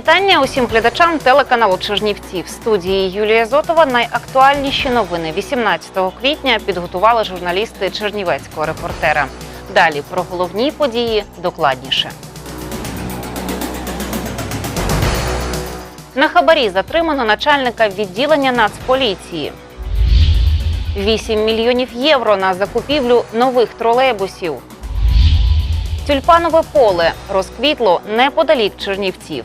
Вітання усім глядачам телеканалу Чернівці. В студії Юлія Зотова найактуальніші новини 18 квітня підготували журналісти Чернівецького репортера. Далі про головні події докладніше. На хабарі затримано начальника відділення Нацполіції. 8 мільйонів євро на закупівлю нових тролейбусів. Тюльпанове поле розквітло неподалік Чернівців.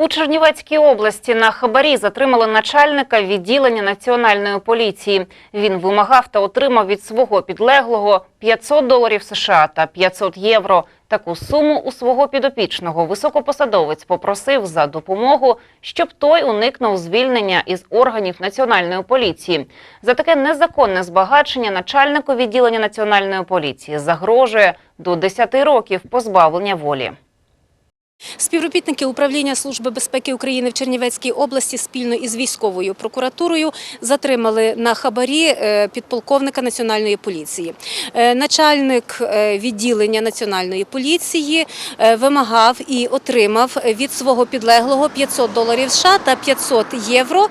У Чернівецькій області на хабарі затримали начальника відділення національної поліції. Він вимагав та отримав від свого підлеглого 500 доларів США та 500 євро. Таку суму у свого підопічного високопосадовець попросив за допомогу, щоб той уникнув звільнення із органів національної поліції. За таке незаконне збагачення начальнику відділення національної поліції загрожує до 10 років позбавлення волі. Співробітники управління Служби безпеки України в Чернівецькій області спільно із військовою прокуратурою затримали на хабарі е, підполковника національної поліції. Е, Начальник е, відділення національної поліції вимагав і отримав від свого підлеглого 500 доларів США та 500 євро.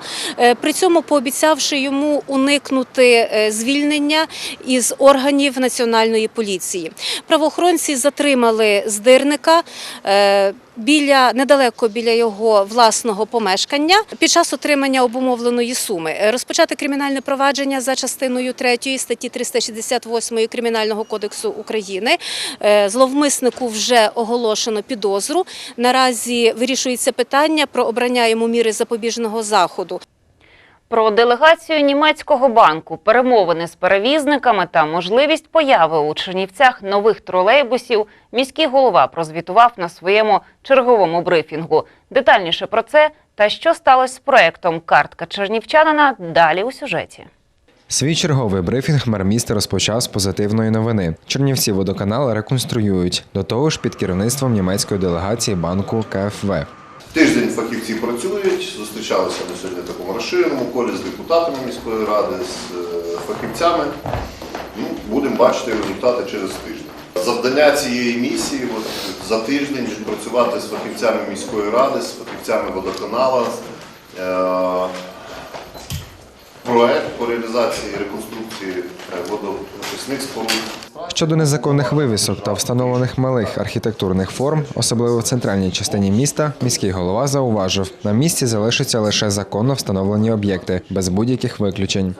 При цьому пообіцявши йому уникнути звільнення із органів національної поліції. Правоохоронці затримали здирника. Біля недалеко біля його власного помешкання під час отримання обумовленої суми Е, розпочати кримінальне провадження за частиною 3 статті 368 Кримінального кодексу України. Е, Зловмиснику вже оголошено підозру. Наразі вирішується питання про обрання йому міри запобіжного заходу. Про делегацію німецького банку, перемовини з перевізниками та можливість появи у Чернівцях нових тролейбусів міський голова прозвітував на своєму черговому брифінгу. Детальніше про це та що сталося з проектом Картка чернівчанина далі у сюжеті. Свій черговий брифінг мер міста розпочав з позитивної новини. Чернівці водоканал реконструюють до того ж під керівництвом німецької делегації банку КФВ. Тиждень фахівці працюють, зустрічалися ми сьогодні в такому розширеному колі з депутатами міської ради, з е, фахівцями. Ну, будемо бачити результати через тиждень. Завдання цієї місії от, за тиждень працювати з фахівцями міської ради, з фахівцями водоканала. Проект по реалізації реконструкції е, водоочисних споруд. Щодо незаконних вивісок та встановлених малих архітектурних форм, особливо в центральній частині міста, міський голова зауважив, на місці залишаться лише законно встановлені об'єкти без будь-яких виключень.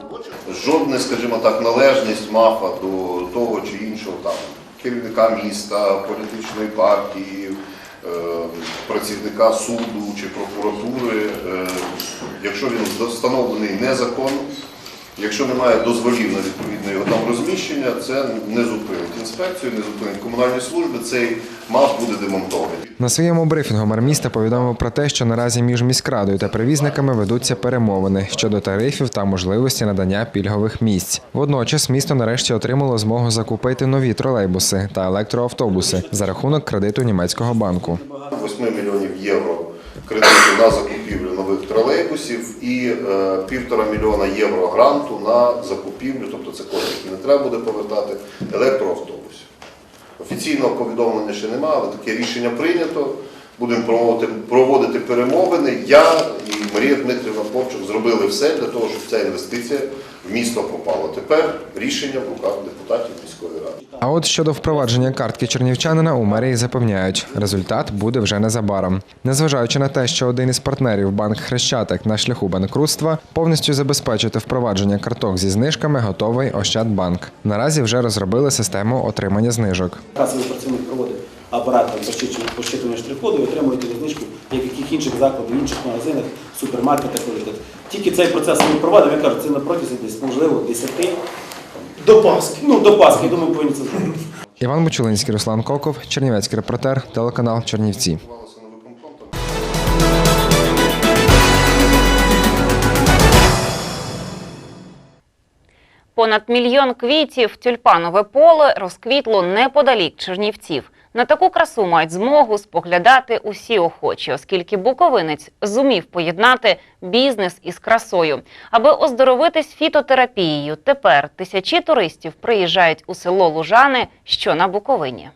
жодна, скажімо так, належність МАФа до того чи іншого там керівника міста, політичної партії, працівника суду чи прокуратури, е, якщо він встановлений незаконно, якщо немає дозволів на відповідне його там розміщення, це не зупинить інспекцію, не зупинить комунальні служби, цей МАФ буде демонтований. На своєму брифінгу мер міста повідомив про те, що наразі між міськрадою та перевізниками ведуться перемовини щодо тарифів та можливості надання пільгових місць. Водночас місто нарешті отримало змогу закупити нові тролейбуси та електроавтобуси за рахунок кредиту німецького банку. 8 мільйонів євро кредиту на закупівлю нових тролейбусів і е, півтора мільйона євро гранту на закупівлю, тобто це кошти, які не треба буде повертати, електроавтобусів. Офіційного повідомлення ще немає, але таке рішення прийнято. Будемо проводити, перемовини. Я і Марія Дмитрівна Попчук зробили все для того, щоб ця інвестиція в місто попала. Тепер рішення в руках депутатів міської ради. А от щодо впровадження картки чернівчанина у мерії запевняють, результат буде вже незабаром. Незважаючи на те, що один із партнерів банк Хрещатик на шляху банкрутства повністю забезпечити впровадження карток зі знижками готовий Ощадбанк. Наразі вже розробили систему отримання знижок. Касовий працівник проводить апарат там, розчищення- розчитування штрих-коду і отримуєте знижку, як яких інших закладів, в інших магазинах, супермаркетах. Тільки цей процес ми проводимо, я кажу, це на протязі десь, можливо, 10 до Пасхи. Ну, до Пасхи, я думаю, повинні це зробити. Іван Бучулинський, Руслан Коков, Чернівецький репортер, телеканал Чернівці. Понад мільйон квітів тюльпанове поле розквітло неподалік Чернівців. На таку красу мають змогу споглядати усі охочі, оскільки буковинець зумів поєднати бізнес із красою. Аби оздоровитись фітотерапією, тепер тисячі туристів приїжджають у село Лужани, що на Буковині.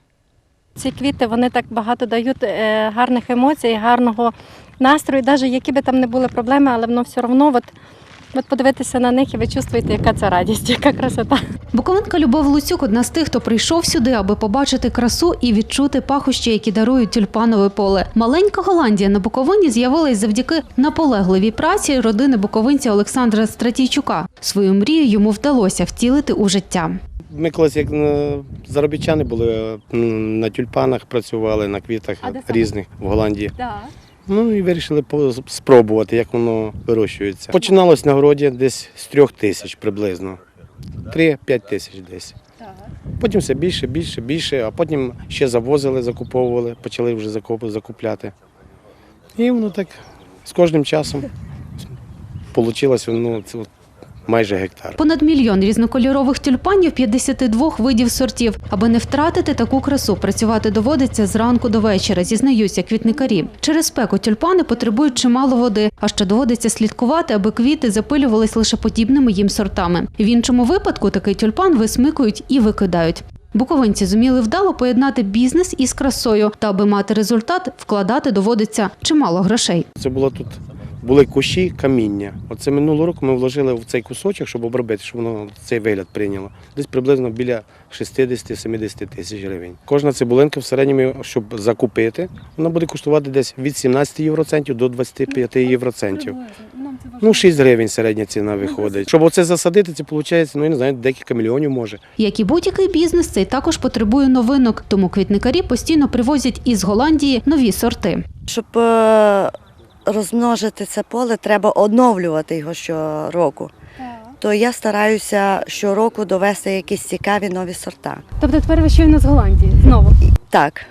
Ці квіти вони так багато дають е, гарних емоцій, гарного настрою, навіть які би там не були проблеми, але воно все одно, от, от подивитися на них і ви чувствуєте, яка це радість, яка красота. Буковинка Любов Луцюк одна з тих, хто прийшов сюди, аби побачити красу і відчути пахощі, які дарують тюльпанове поле. Маленька Голландія на Буковині з'явилась завдяки наполегливій праці родини буковинця Олександра Стратійчука. Свою мрію йому вдалося втілити у життя. Ми колись як е, заробітчани були на тюльпанах, працювали на квітах різних в Голландії. Ну і вирішили спробувати, як воно вирощується. Починалось на городі десь з трьох тисяч приблизно. 3-5 тисяч десь. Потім все більше, більше, більше, а потім ще завозили, закуповували, почали вже закупляти. І воно так з кожним часом вийшло ну, майже гектар. Понад мільйон різнокольорових тюльпанів 52 видів сортів. Аби не втратити таку красу, працювати доводиться зранку до вечора, зізнаються квітникарі. Через спеку тюльпани потребують чимало води, а ще доводиться слідкувати, аби квіти запилювались лише подібними їм сортами. В іншому випадку такий тюльпан висмикують і викидають. Буковинці зуміли вдало поєднати бізнес із красою, та аби мати результат, вкладати доводиться чимало грошей. Це було тут. Були кущі каміння. Оце минулого року ми вложили в цей кусочок, щоб обробити, щоб воно цей вигляд прийняло. Десь приблизно біля 60-70 тисяч гривень. Кожна цибулинка в середньому, щоб закупити, вона буде коштувати десь від 17 євроцентів до 25 євроцентів. Ну, 6 гривень середня ціна виходить. Щоб оце засадити, це виходить, ну я не знаю, декілька мільйонів може. Як і будь-який бізнес, цей також потребує новинок, тому квітникарі постійно привозять із Голландії нові сорти. Щоб е, розмножити це поле, треба оновлювати його щороку. То я стараюся щороку довести якісь цікаві нові сорта. Тобто тепер ви щойно з Голландії знову. Так,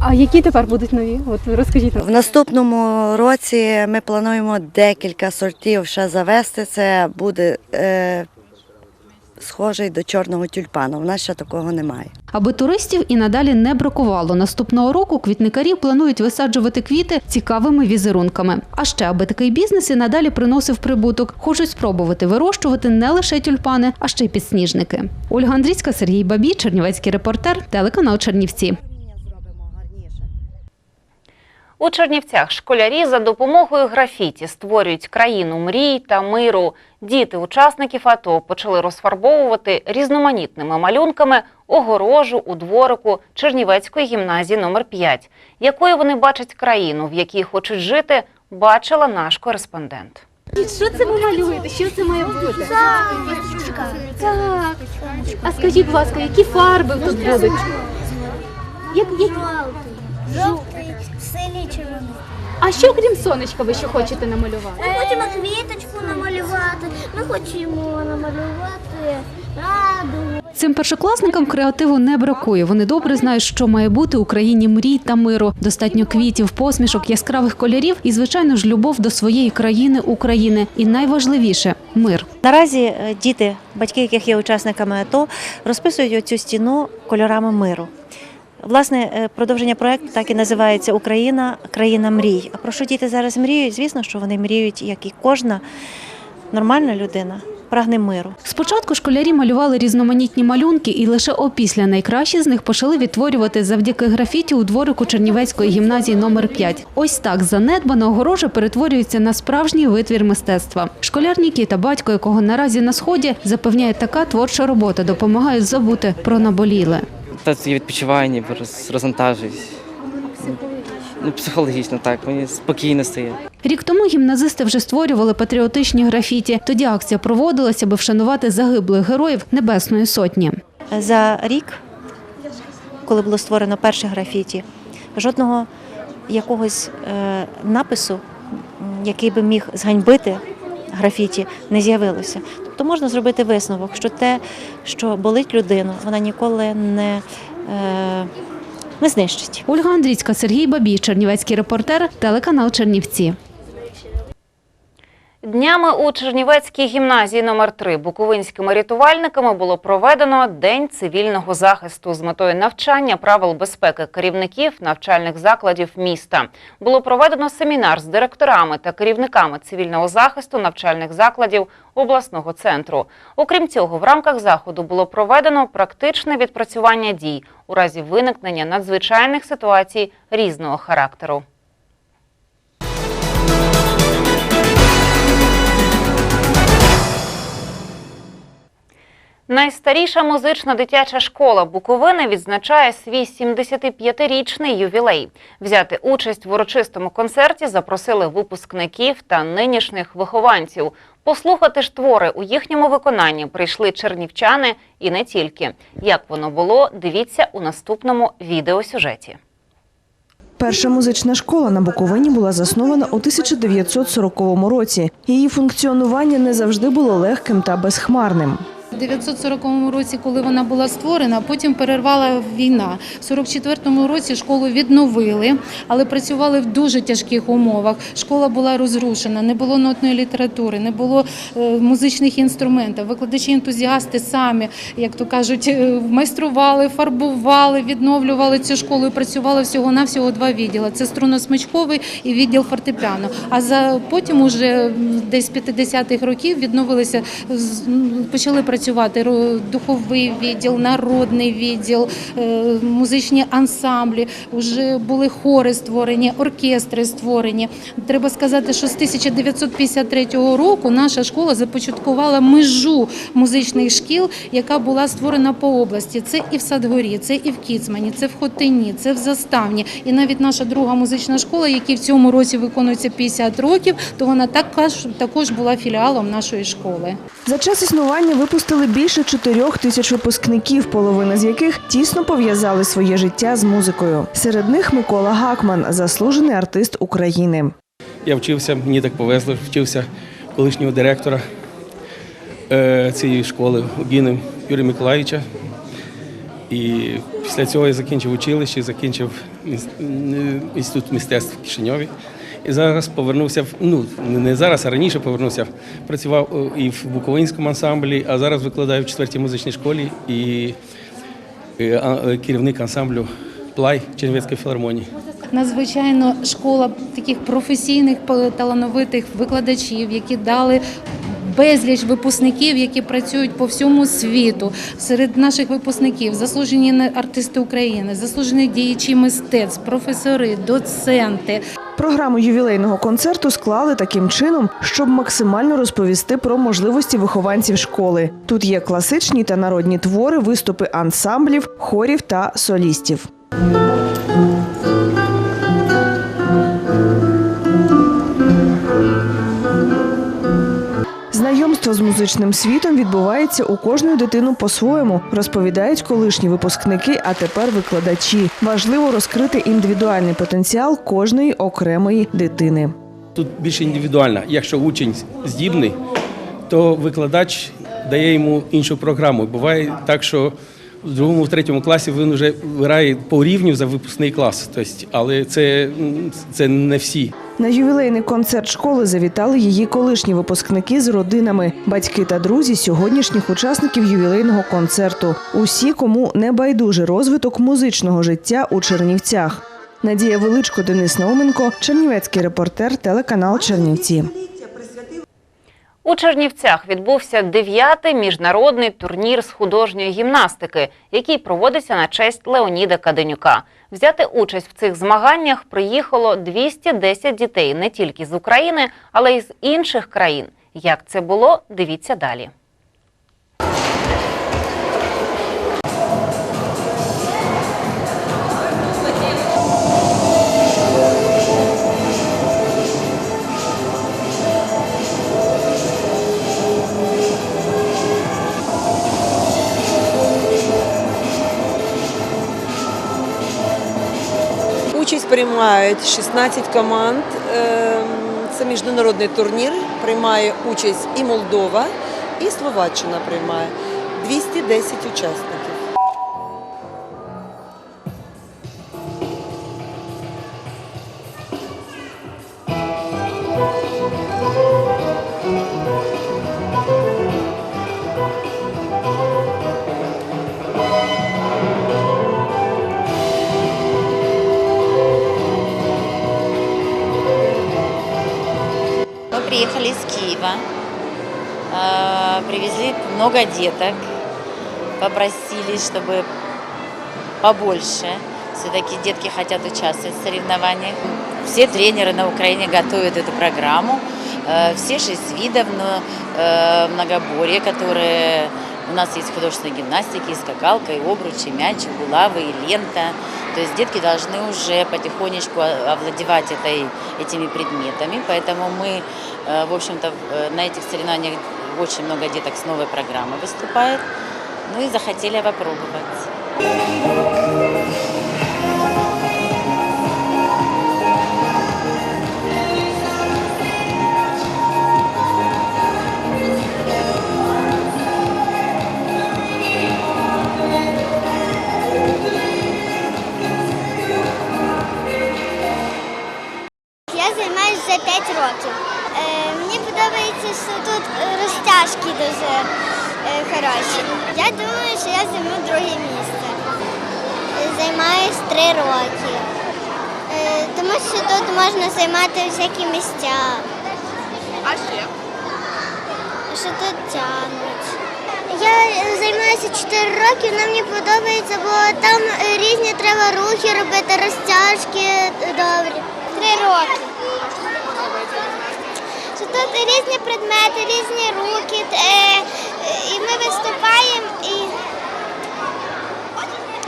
А які тепер будуть нові? От розкажіть нам. в наступному році ми плануємо декілька сортів ще завести. Це буде е, схожий до чорного тюльпану. У нас ще такого немає. Аби туристів і надалі не бракувало, наступного року квітникарі планують висаджувати квіти цікавими візерунками. А ще аби такий бізнес і надалі приносив прибуток, хочуть спробувати вирощувати не лише тюльпани, а ще й підсніжники. Ольга Андрійська, Сергій Бабій, Чернівецький репортер, телеканал Чернівці. У Чернівцях школярі за допомогою графіті створюють країну мрій та миру. Діти учасників АТО почали розфарбовувати різноманітними малюнками огорожу у дворику Чернівецької гімназії номер 5 Якою вони бачать країну, в якій хочуть жити, бачила наш кореспондент. Що це ви малюєте? Що це має бути? Так. А скажіть, будь ласка, які фарби тут будуть? Як, як... Жовтий, червоний. А що крім сонечка ви ще хочете намалювати? Ми хочемо квіточку намалювати, ми хочемо намалювати раду. Цим першокласникам креативу не бракує. Вони добре знають, що має бути у країні мрій та миру. Достатньо квітів, посмішок, яскравих кольорів і, звичайно ж, любов до своєї країни, України. І найважливіше мир. Наразі е, діти, батьки, яких є учасниками АТО, розписують оцю стіну кольорами миру. Власне, е, продовження проекту так і називається Україна країна мрій. А про що діти зараз мріють? Звісно, що вони мріють, як і кожна нормальна людина, прагне миру. Спочатку школярі малювали різноманітні малюнки, і лише опісля найкращі з них почали відтворювати завдяки графіті у дворику Чернівецької гімназії номер 5 Ось так занедбана огорожа перетворюється на справжній витвір мистецтва. Школяр Нікіта, батько якого наразі на сході, запевняє, така творча робота допомагає забути про наболіле. Та я відпочиваю, ніби роз, розвантажуюсь. Ну, психологічно так, мені спокійно стає. Рік тому гімназисти вже створювали патріотичні графіті. Тоді акція проводилася, аби вшанувати загиблих героїв Небесної Сотні. За рік коли було створено перше графіті, жодного якогось е, напису, який би міг зганьбити графіті, не з'явилося. Тобто можна зробити висновок, що те, що болить людину, вона ніколи не, е, не знищить. Ольга Андрійська, Сергій Бабій, Чернівецький репортер, телеканал Чернівці. Днями у Чернівецькій гімназії номер 3 буковинськими рятувальниками було проведено День цивільного захисту з метою навчання правил безпеки керівників навчальних закладів міста. Було проведено семінар з директорами та керівниками цивільного захисту навчальних закладів обласного центру. Окрім цього, в рамках заходу було проведено практичне відпрацювання дій у разі виникнення надзвичайних ситуацій різного характеру. Найстаріша музична дитяча школа Буковини відзначає свій 75-річний ювілей. Взяти участь в урочистому концерті запросили випускників та нинішніх вихованців. Послухати ж твори у їхньому виконанні прийшли чернівчани і не тільки. Як воно було, дивіться у наступному відеосюжеті. Перша музична школа на Буковині була заснована у 1940 році. Її функціонування не завжди було легким та безхмарним. У 940 році, коли вона була створена, потім перервала війна. В 44-му році школу відновили, але працювали в дуже тяжких умовах. Школа була розрушена, не було нотної літератури, не було е, музичних інструментів. Викладачі-ентузіасти самі, як то кажуть, е, майстрували, фарбували, відновлювали цю школу і працювали всього-навсього два відділи. Це струнно-смичковий і відділ фортепіано. А за потім, уже десь 50-х років, відновилися, почали працювати ро- духовий відділ, народний відділ, е, музичні ансамблі. Вже були хори створені, оркестри створені. Треба сказати, що з 1953 року наша школа започаткувала межу музичних шкіл, яка була створена по області. Це і в Садгорі, це і в Кіцмані, це в Хотині, це в Заставні. І навіть наша друга музична школа, якій в цьому році виконується 50 років, то вона також, також була філіалом нашої школи. За час існування випустили більше чотирьох тисяч випускників, половина з яких тісно пов'язали своє життя з музикою. Серед них Микола Гакман, заслужений артист України. Я вчився, мені так повезло, вчився колишнього директора е, цієї школи Обійним Юрія Миколаївича. І після цього я закінчив училище, закінчив інститут мистецтв в Кишиньові. І зараз повернувся, ну не зараз, а раніше повернувся. Працював е, і в Буковинському ансамблі, а зараз викладаю в четвертій музичній школі і е, е, керівник ансамблю Плай Чернівецької філармонії. Надзвичайно школа таких професійних талановитих викладачів, які дали. Безліч випускників, які працюють по всьому світу. Серед наших випускників заслужені артисти України, заслужені діячі мистецтв, професори, доценти. Програму ювілейного концерту склали таким чином, щоб максимально розповісти про можливості вихованців школи. Тут є класичні та народні твори, виступи ансамблів, хорів та солістів. Знайомство з музичним світом відбувається у кожної дитину по-своєму, розповідають колишні випускники, а тепер викладачі. Важливо розкрити індивідуальний потенціал кожної окремої дитини. Тут більше індивідуально. Якщо учень здібний, то викладач дає йому іншу програму. Буває так, що в другому, в третьому класі він вже грає по рівню за випускний клас. Тобто, але це, це не всі. На ювілейний концерт школи завітали її колишні випускники з родинами, батьки та друзі сьогоднішніх учасників ювілейного концерту. Усі, кому не байдуже розвиток музичного життя у Чернівцях. Надія Величко, Денис Науменко, Чернівецький репортер, телеканал Чернівці. У Чернівцях відбувся дев'ятий міжнародний турнір з художньої гімнастики, який проводиться на честь Леоніда Каденюка. Взяти участь в цих змаганнях приїхало 210 дітей не тільки з України, але й з інших країн. Як це було, дивіться далі. Приймають 16 команд. Ем, Це міжнародний турнір. Приймає участь і Молдова, і Словаччина приймає. 210 учасників. Привезли много деток, попросили, чтобы побольше. Все-таки детки хотят участвовать в соревнованиях. Все тренеры на Украине готовят эту программу. Э, Все шесть видов э, многоборья, которые у нас есть художественной гимнастики, и скакалка, и обручи, и мяч, и булавы, и лента. То есть детки должны уже потихонечку овладевать этой, этими предметами. Поэтому мы, э, в общем-то, на этих соревнованиях очень много деток с новой программой выступает. Ну и захотели попробовать. Я займаюся вже 5 років. Що тут е, розтяжки дуже е, хороші. Я думаю, що я займу друге місце. Займаюсь 3 роки. Е, тому що тут можна займати всякі місця. А ще? Що тут тягнуть. Я займаюся 4 роки, вона мені подобається, бо там різні треба рухи робити, розтяжки добрі. Три роки. Що тут різні предмети, різні руки, е, і ми виступаємо і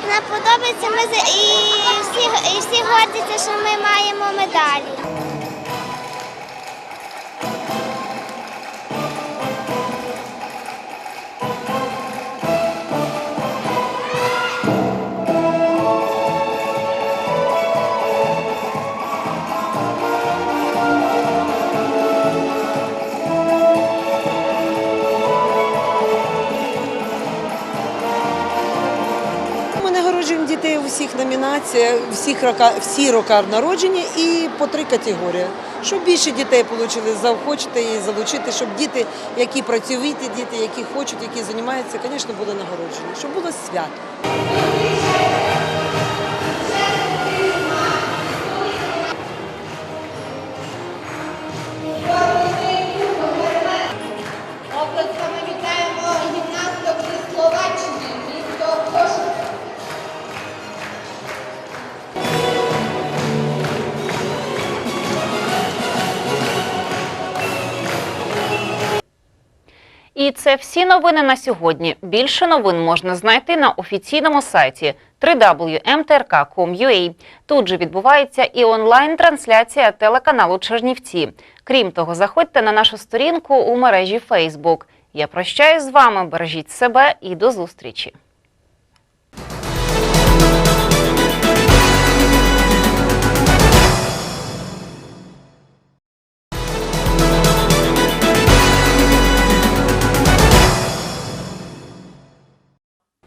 нам подобається і всі, і всі гордяться, що ми маємо медалі. Номінаціях, всіх рока, всі роки народження і по три категорії. Щоб більше дітей отримали, заохочити і залучити, щоб діти, які працьовиті, діти, які хочуть, які займаються, звісно, були нагороджені, щоб було свято. Це всі новини на сьогодні. Більше новин можна знайти на офіційному сайті www.mtrk.com.ua. Тут же відбувається і онлайн-трансляція телеканалу Чернівці. Крім того, заходьте на нашу сторінку у мережі Facebook. Я прощаюсь з вами, бережіть себе і до зустрічі.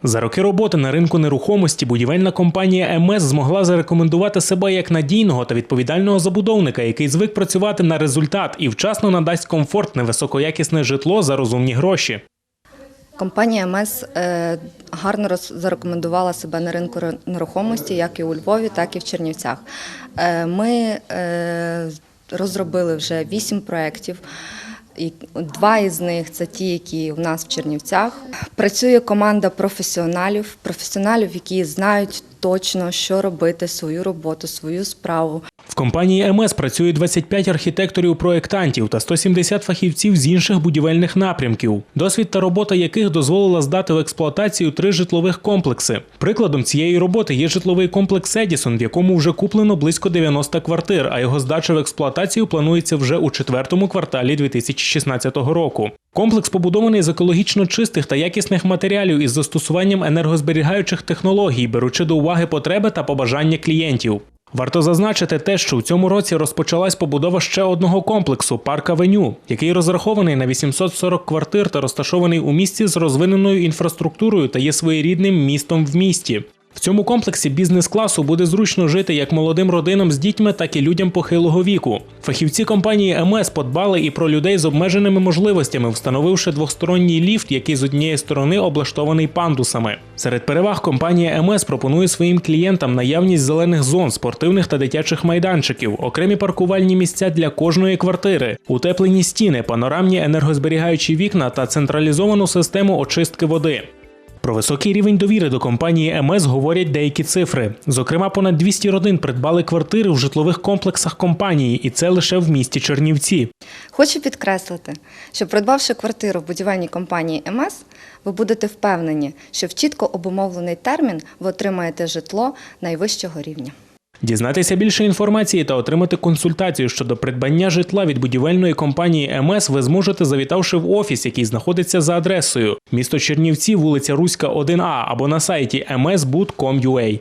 За роки роботи на ринку нерухомості будівельна компанія МС змогла зарекомендувати себе як надійного та відповідального забудовника, який звик працювати на результат і вчасно надасть комфортне високоякісне житло за розумні гроші. Компанія МС е, гарно зарекомендувала себе на ринку нерухомості, як і у Львові, так і в Чернівцях. Е, Ми е, розробили вже вісім проєктів. Два із них це ті, які у нас в Чернівцях. Працює команда професіоналів, професіоналів, які знають точно, що робити, свою роботу, свою справу. В компанії МС працює 25 архітекторів-проєктантів та 170 фахівців з інших будівельних напрямків, досвід та робота яких дозволила здати в експлуатацію три житлових комплекси. Прикладом цієї роботи є житловий комплекс Едісон, в якому вже куплено близько 90 квартир, а його здача в експлуатацію планується вже у четвертому кварталі 2016 року. Комплекс побудований з екологічно чистих та якісних матеріалів із застосуванням енергозберігаючих технологій, беручи до уваги потреби та побажання клієнтів. Варто зазначити те, що у цьому році розпочалась побудова ще одного комплексу парк Авеню, який розрахований на 840 квартир та розташований у місті з розвиненою інфраструктурою та є своєрідним містом в місті. В цьому комплексі бізнес-класу буде зручно жити як молодим родинам з дітьми, так і людям похилого віку. Фахівці компанії МС подбали і про людей з обмеженими можливостями, встановивши двосторонній ліфт, який з однієї сторони облаштований пандусами. Серед переваг компанія МС пропонує своїм клієнтам наявність зелених зон, спортивних та дитячих майданчиків, окремі паркувальні місця для кожної квартири, утеплені стіни, панорамні енергозберігаючі вікна та централізовану систему очистки води. Про високий рівень довіри до компанії МС говорять деякі цифри. Зокрема, понад 200 родин придбали квартири в житлових комплексах компанії, і це лише в місті Чернівці. Хочу підкреслити, що придбавши квартиру в будівельній компанії МС, ви будете впевнені, що в чітко обумовлений термін ви отримаєте житло найвищого рівня. Дізнатися більше інформації та отримати консультацію щодо придбання житла від будівельної компанії МС ви зможете, завітавши в офіс, який знаходиться за адресою місто Чернівці, вулиця Руська, 1А або на сайті msbud.com.ua.